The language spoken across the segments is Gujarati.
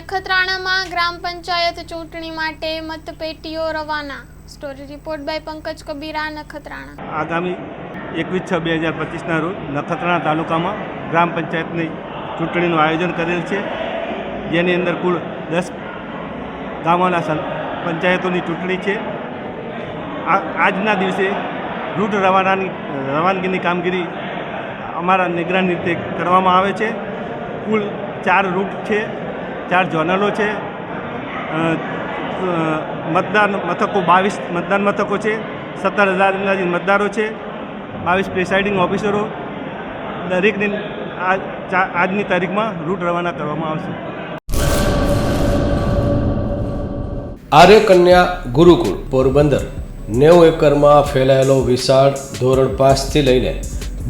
નખત્રાણામાં ગ્રામ પંચાયત ચૂંટણી માટે મતપેટીઓ રવાના. Story report by Pankaj Kabira, Nakhatrana. આગામી એકવીસ છ બે હજાર પચીસના રોજ નખત્રાણા તાલુકામાં ગ્રામ પંચાયતની ચૂંટણીનું આયોજન કરેલ છે. જેની અંદર કુલ દસ ગામોના પંચાયતોની ચૂંટણી છે. આજના દિવસે રૂટ રવાનાની, રવાનગીની કામગીરી અમારા નિગરાની રીતે કરવામાં આવે છે. કુલ ચાર રૂટ છે. ચાર ઝોનલો છે. મતદાન મથકો બાવીસ મતદાન મથકો છે. સત્તર હજાર અંદાજિત મતદારો છે. બાવીસ પ્રિસાઇડિંગ ઓફિસરો દરેકની આજની તારીખમાં રૂટ રવાના કરવામાં આવશે. આર્ય કન્યા ગુરુકુળ પોરબંદર નેવું એકરમાં ફેલાયેલો વિશાળ ધોરણ પાંચથી લઈને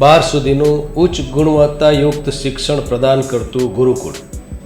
બાર સુધીનું ઉચ્ચ ગુણવત્તાયુક્ત શિક્ષણ પ્રદાન કરતું ગુરુકુળ.